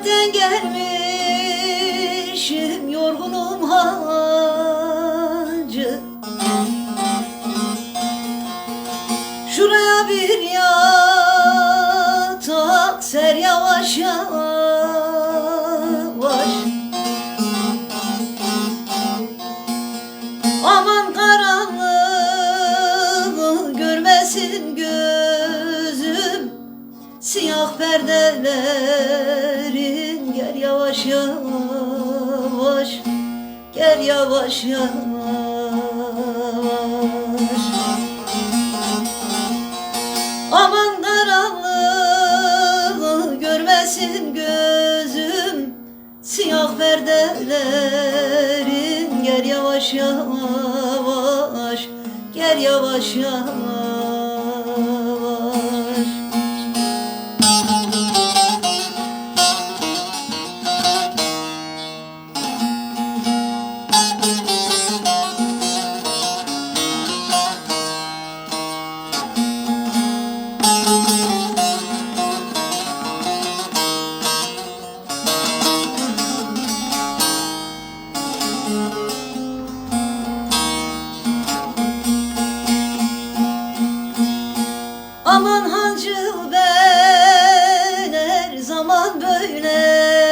Gurbette gelmişim yorgunum hacı. Şuraya bir yatak ser yavaş yavaş. Aman karanlığı görmesin gözüm Siyah perdeler yavaş yavaş. Gel yavaş yavaş. Aman karanlığı görmesin gözüm. Siyah perdelerin. Gel yavaş yavaş. Gel yavaş yavaş Aman hancı ben her zaman böyleyim.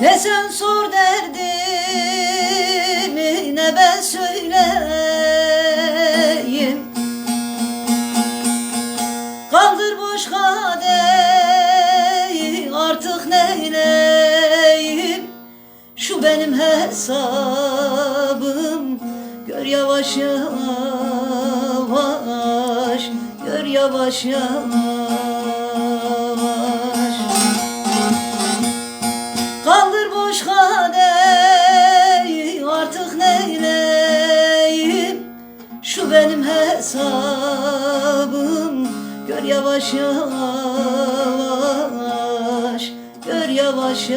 Ne sen sor neyleyim? Şu benim hesabım. Gör yavaş yavaş Gör yavaş yavaş. Kaldır boş kadehi artık neyleyim? Şu benim hesabım. Gör yavaş yavaş Yavaş